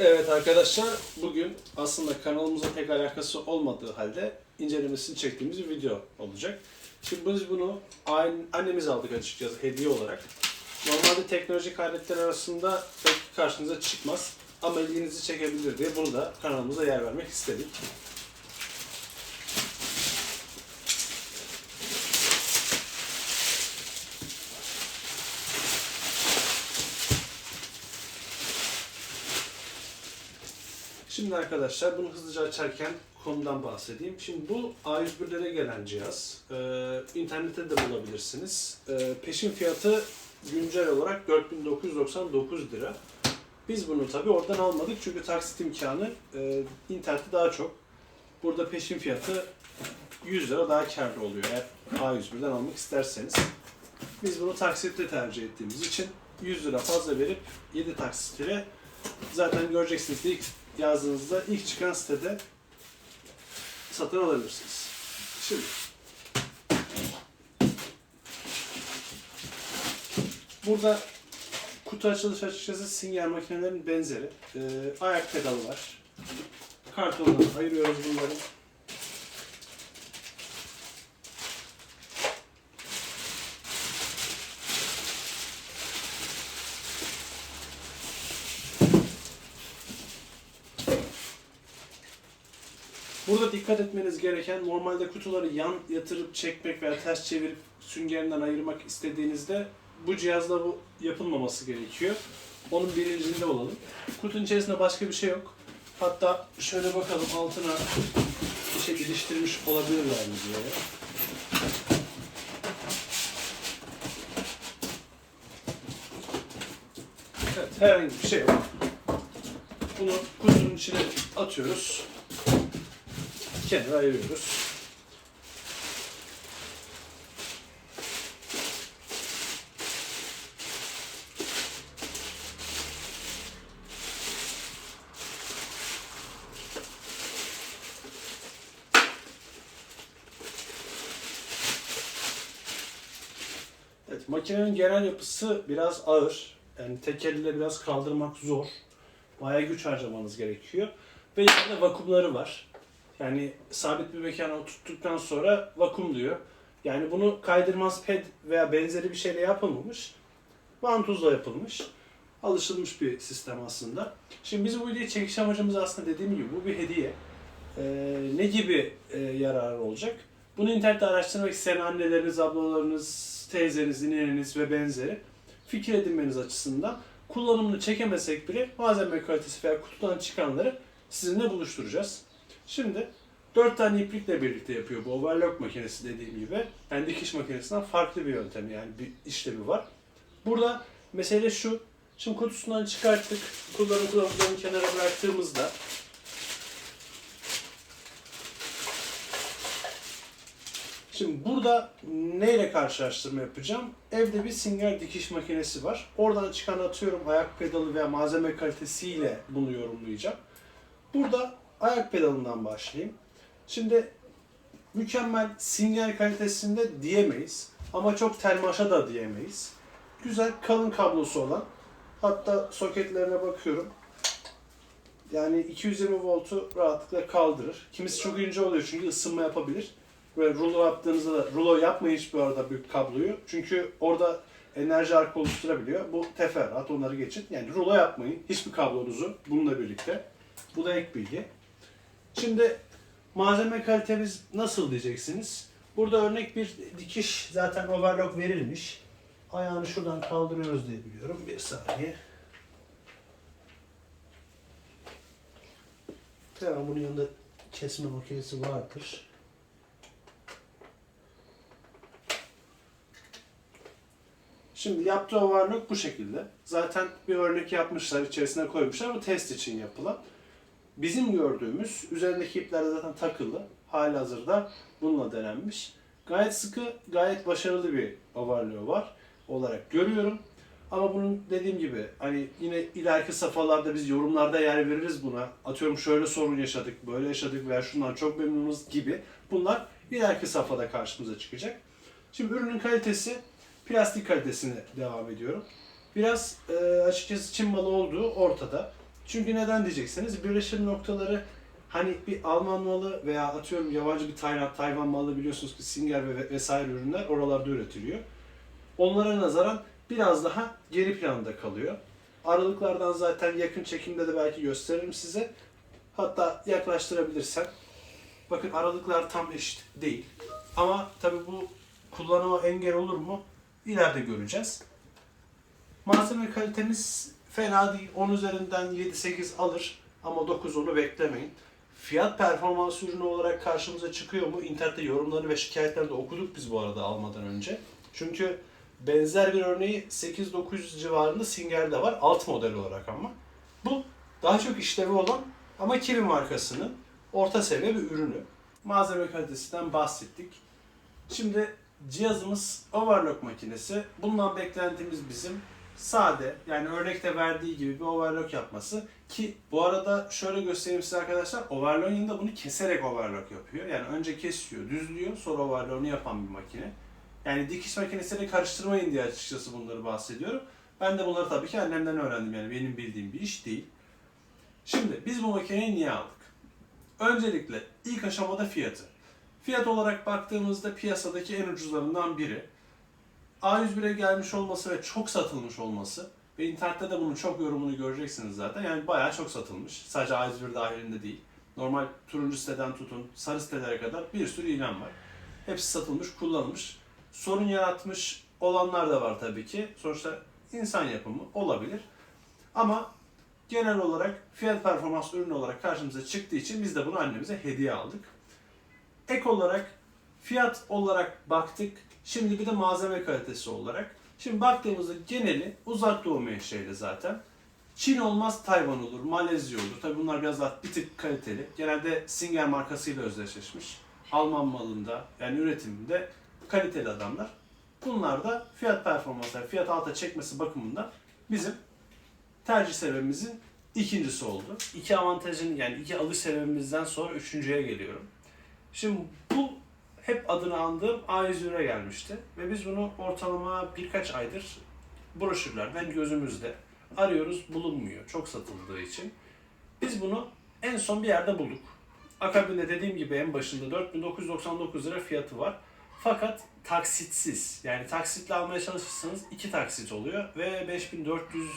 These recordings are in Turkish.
Evet arkadaşlar bugün aslında kanalımızla pek alakası olmadığı halde incelemesini çektiğimiz bir video olacak. Şimdi biz bunu annemiz aldık açıkçası hediye olarak. Normalde teknolojik aletler arasında pek karşınıza çıkmaz ama ilginizi çekebilir diye bunu da kanalımıza yer vermek istedik. Şimdi arkadaşlar bunu hızlıca açarken konudan bahsedeyim. Şimdi bu A101'lere gelen cihaz. Ee, internette de bulabilirsiniz. Ee, peşin fiyatı güncel olarak 4999 lira. Biz bunu tabi oradan almadık çünkü taksit imkanı e, internette daha çok. Burada peşin fiyatı 100 lira daha karlı oluyor eğer A101'den almak isterseniz. Biz bunu taksitle tercih ettiğimiz için 100 lira fazla verip 7 taksit ile zaten göreceksiniz ilk yazdığınızda ilk çıkan sitede satın alabilirsiniz. Şimdi burada kutu açılış açıkçası Singer makinelerin benzeri. Ee, ayak pedalı var. Kartondan ayırıyoruz bunları. Burada dikkat etmeniz gereken normalde kutuları yan yatırıp çekmek veya ters çevirip süngerinden ayırmak istediğinizde bu cihazla bu yapılmaması gerekiyor. Onun bilincinde olalım. Kutunun içerisinde başka bir şey yok. Hatta şöyle bakalım altına bir şey iliştirmiş olabilirler mi diye. Evet, herhangi bir şey yok. Bunu kutunun içine atıyoruz kenara ayırıyoruz. Evet, makinenin genel yapısı biraz ağır. Yani tek elle biraz kaldırmak zor. Bayağı güç harcamanız gerekiyor. Ve içinde vakumları var. Yani sabit bir mekana oturttuktan sonra vakumluyor. Yani bunu kaydırmaz ped veya benzeri bir şeyle yapılmamış. Vantuzla yapılmış. Alışılmış bir sistem aslında. Şimdi biz bu videoyu çekiş amacımız aslında dediğim gibi bu bir hediye. Ee, ne gibi e, yararı olacak? Bunu internette araştırmak isteyen anneleriniz, ablalarınız, teyzeniz, nineniz ve benzeri fikir edinmeniz açısından kullanımını çekemesek bile malzeme kalitesi veya kutudan çıkanları sizinle buluşturacağız. Şimdi 4 tane iplikle birlikte yapıyor bu overlock makinesi dediğim gibi. Yani dikiş makinesinden farklı bir yöntemi yani bir işlemi var. Burada mesele şu. Şimdi kutusundan çıkarttık. Kullanım kılavuzlarını kenara bıraktığımızda Şimdi burada neyle karşılaştırma yapacağım? Evde bir Singer dikiş makinesi var. Oradan çıkan atıyorum ayak pedalı veya malzeme kalitesiyle bunu yorumlayacağım. Burada ayak pedalından başlayayım. Şimdi mükemmel Singer kalitesinde diyemeyiz. Ama çok tel maşa da diyemeyiz. Güzel kalın kablosu olan hatta soketlerine bakıyorum. Yani 220 voltu rahatlıkla kaldırır. Kimisi çok ince oluyor çünkü ısınma yapabilir. Böyle rulo yaptığınızda da, rulo yapmayın hiç bu arada büyük kabloyu. Çünkü orada enerji arka oluşturabiliyor. Bu teferruat onları geçin. Yani rulo yapmayın hiçbir kablonuzu bununla birlikte. Bu da ek bilgi. Şimdi malzeme kalitemiz nasıl diyeceksiniz? Burada örnek bir dikiş zaten overlock verilmiş. Ayağını şuradan kaldırıyoruz diye biliyorum. Bir saniye. Tamam bunun yanında kesme makinesi vardır. Şimdi yaptığı overlock bu şekilde. Zaten bir örnek yapmışlar, içerisine koymuşlar. Bu test için yapılan. Bizim gördüğümüz, üzerindeki ipler de zaten takılı. Halihazırda bununla denenmiş. Gayet sıkı, gayet başarılı bir overlock var olarak görüyorum. Ama bunun dediğim gibi hani yine ileriki safhalarda biz yorumlarda yer veririz buna. Atıyorum şöyle sorun yaşadık, böyle yaşadık veya şundan çok memnunuz gibi. Bunlar ileriki safhada karşımıza çıkacak. Şimdi ürünün kalitesi plastik kalitesine devam ediyorum. Biraz e, açıkçası Çin malı olduğu ortada. Çünkü neden diyeceksiniz? Birleşim noktaları hani bir Alman malı veya atıyorum yabancı bir Tayland, Tayvan malı biliyorsunuz ki Singer ve vesaire ürünler oralarda üretiliyor. Onlara nazaran biraz daha geri planda kalıyor. Aralıklardan zaten yakın çekimde de belki gösteririm size. Hatta yaklaştırabilirsem. Bakın aralıklar tam eşit değil. Ama tabii bu kullanıma engel olur mu? İleride göreceğiz. Malzeme kalitemiz fena değil. 10 üzerinden 7-8 alır ama 9-10'u beklemeyin. Fiyat performans ürünü olarak karşımıza çıkıyor mu? İnternette yorumları ve şikayetleri de okuduk biz bu arada almadan önce. Çünkü benzer bir örneği 8-900 civarında Singer'de var. Alt model olarak ama. Bu daha çok işlevi olan ama Kirin markasının orta seviye bir ürünü. Malzeme kalitesinden bahsettik. Şimdi cihazımız overlock makinesi. Bundan beklentimiz bizim sade yani örnekte verdiği gibi bir overlock yapması ki bu arada şöyle göstereyim size arkadaşlar overlock'ın da bunu keserek overlock yapıyor. Yani önce kesiyor, düzlüyor sonra overlock'unu yapan bir makine. Yani dikiş makinesiyle karıştırmayın diye açıkçası bunları bahsediyorum. Ben de bunları tabii ki annemden öğrendim yani benim bildiğim bir iş değil. Şimdi biz bu makineyi niye aldık? Öncelikle ilk aşamada fiyatı. Fiyat olarak baktığımızda piyasadaki en ucuzlarından biri. A101'e gelmiş olması ve çok satılmış olması ve internette de bunun çok yorumunu göreceksiniz zaten. Yani bayağı çok satılmış. Sadece A101 dahilinde değil. Normal turuncu siteden tutun sarı sitelere kadar bir sürü ilan var. Hepsi satılmış, kullanılmış. Sorun yaratmış olanlar da var tabii ki. Sonuçta insan yapımı olabilir. Ama genel olarak fiyat performans ürünü olarak karşımıza çıktığı için biz de bunu annemize hediye aldık. Ek olarak fiyat olarak baktık. Şimdi bir de malzeme kalitesi olarak. Şimdi baktığımızda geneli uzak doğu menşeli zaten. Çin olmaz Tayvan olur, Malezya olur. Tabi bunlar biraz daha bir tık kaliteli. Genelde Singer markasıyla özdeşleşmiş. Alman malında yani üretiminde kaliteli adamlar. Bunlar da fiyat performansları, fiyat alta çekmesi bakımından bizim tercih sebebimizin ikincisi oldu. İki avantajın yani iki alış sebebimizden sonra üçüncüye geliyorum. Şimdi bu hep adını andığım A101'e gelmişti. Ve biz bunu ortalama birkaç aydır broşürlerden gözümüzde arıyoruz bulunmuyor. Çok satıldığı için. Biz bunu en son bir yerde bulduk. Akabinde dediğim gibi en başında 4999 lira fiyatı var. Fakat taksitsiz. Yani taksitle almaya çalışırsanız iki taksit oluyor ve 5400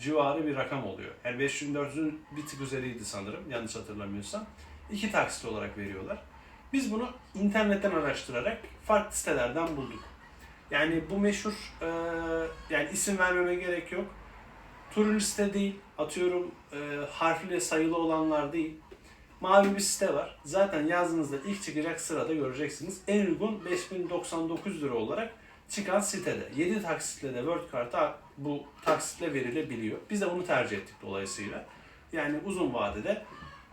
civarı bir rakam oluyor. Yani 5400'ün bir tık üzeriydi sanırım yanlış hatırlamıyorsam. İki taksit olarak veriyorlar. Biz bunu internetten araştırarak farklı sitelerden bulduk. Yani bu meşhur, e, yani isim vermeme gerek yok. Turuncu site değil, atıyorum e, harfli sayılı olanlar değil. Mavi bir site var. Zaten yazdığınızda ilk çıkacak sırada göreceksiniz. En uygun 5099 lira olarak çıkan sitede. 7 taksitle de Word kartı bu taksitle verilebiliyor. Biz de bunu tercih ettik dolayısıyla. Yani uzun vadede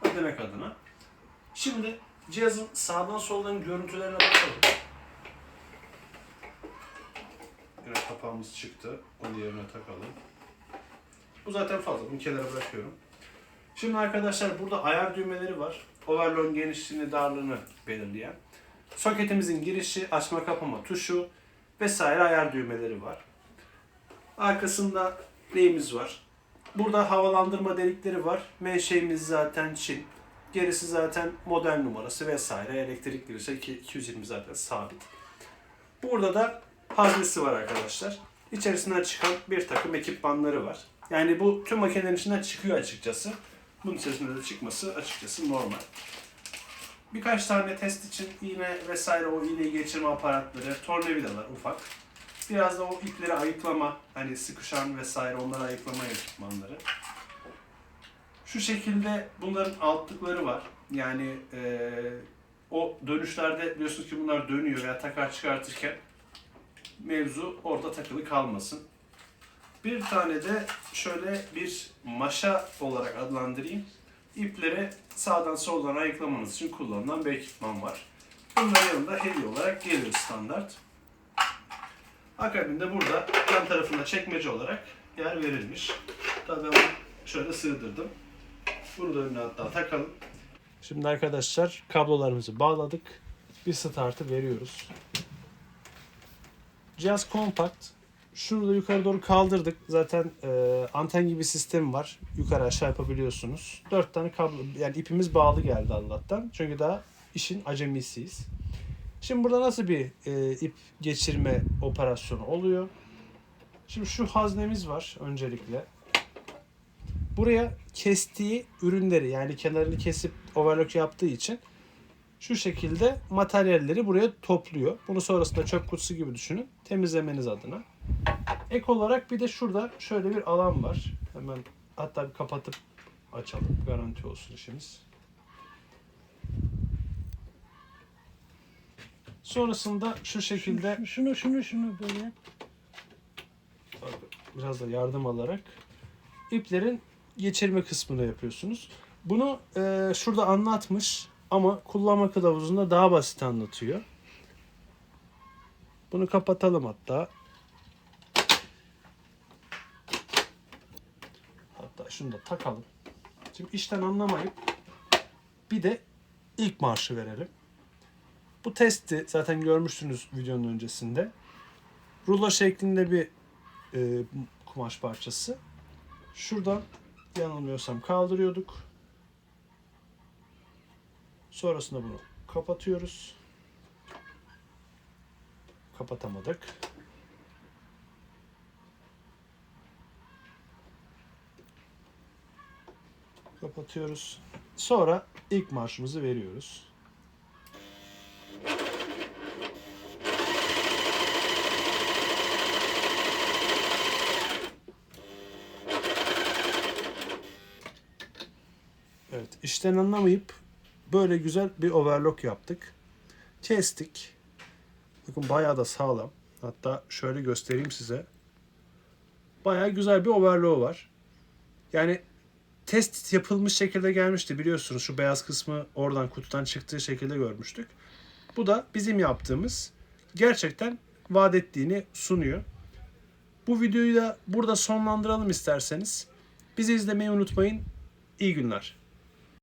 ödemek adına. Şimdi cihazın sağdan soldan görüntülerine bakalım. Yine kapağımız çıktı. Onu yerine takalım. Bu zaten fazla. Bunu kenara bırakıyorum. Şimdi arkadaşlar burada ayar düğmeleri var. Overlock genişliğini, darlığını belirleyen. Soketimizin girişi, açma kapama tuşu vesaire ayar düğmeleri var. Arkasında neyimiz var? Burada havalandırma delikleri var. Menşeimiz zaten Çin. Gerisi zaten model numarası vesaire. Elektrik girişi 220 zaten sabit. Burada da haznesi var arkadaşlar. İçerisinden çıkan bir takım ekipmanları var. Yani bu tüm makinelerin içinden çıkıyor açıkçası. Bunun içerisinde de çıkması açıkçası normal. Birkaç tane test için iğne vesaire o iğneyi geçirme aparatları, tornavidalar ufak. Biraz da o ipleri ayıklama, hani sıkışan vesaire onları ayıklama ekipmanları. Şu şekilde bunların altlıkları var. Yani eee, o dönüşlerde biliyorsunuz ki bunlar dönüyor veya takar çıkartırken mevzu orada takılı kalmasın. Bir tane de şöyle bir maşa olarak adlandırayım. İpleri sağdan soldan ayıklamanız için kullanılan bir ekipman var. Bunların yanında hediye olarak geliyor standart. Akabinde burada yan tarafında çekmece olarak yer verilmiş. Tabii ben şöyle sığdırdım. Bunu da önüne hatta takalım. Şimdi arkadaşlar kablolarımızı bağladık. Bir startı veriyoruz. Cihaz kompakt. Şunu da yukarı doğru kaldırdık. Zaten e, anten gibi sistem var. Yukarı aşağı yapabiliyorsunuz. Dört tane kablo yani ipimiz bağlı geldi Allah'tan. Çünkü daha işin acemisiyiz. Şimdi burada nasıl bir e, ip geçirme operasyonu oluyor? Şimdi şu haznemiz var öncelikle. Buraya kestiği ürünleri yani kenarını kesip overlock yaptığı için şu şekilde materyalleri buraya topluyor. Bunu sonrasında çöp kutusu gibi düşünün. Temizlemeniz adına. Ek olarak bir de şurada şöyle bir alan var. Hemen hatta bir kapatıp açalım. Garanti olsun işimiz. Sonrasında şu şekilde Şunu şunu şunu böyle. biraz da yardım alarak iplerin geçirme kısmını yapıyorsunuz. Bunu e, şurada anlatmış ama kullanma kılavuzunda daha basit anlatıyor. Bunu kapatalım hatta. Hatta şunu da takalım. Şimdi işten anlamayıp bir de ilk marşı verelim. Bu testi zaten görmüştünüz videonun öncesinde. Rulo şeklinde bir e, kumaş parçası. Şuradan yanılmıyorsam kaldırıyorduk. Sonrasında bunu kapatıyoruz. Kapatamadık. Kapatıyoruz. Sonra ilk marşımızı veriyoruz. Evet, işten anlamayıp böyle güzel bir overlock yaptık. Kestik. Bakın bayağı da sağlam. Hatta şöyle göstereyim size. Bayağı güzel bir overlock var. Yani test yapılmış şekilde gelmişti biliyorsunuz. Şu beyaz kısmı oradan kutudan çıktığı şekilde görmüştük. Bu da bizim yaptığımız gerçekten vaat ettiğini sunuyor. Bu videoyu da burada sonlandıralım isterseniz. Bizi izlemeyi unutmayın. İyi günler.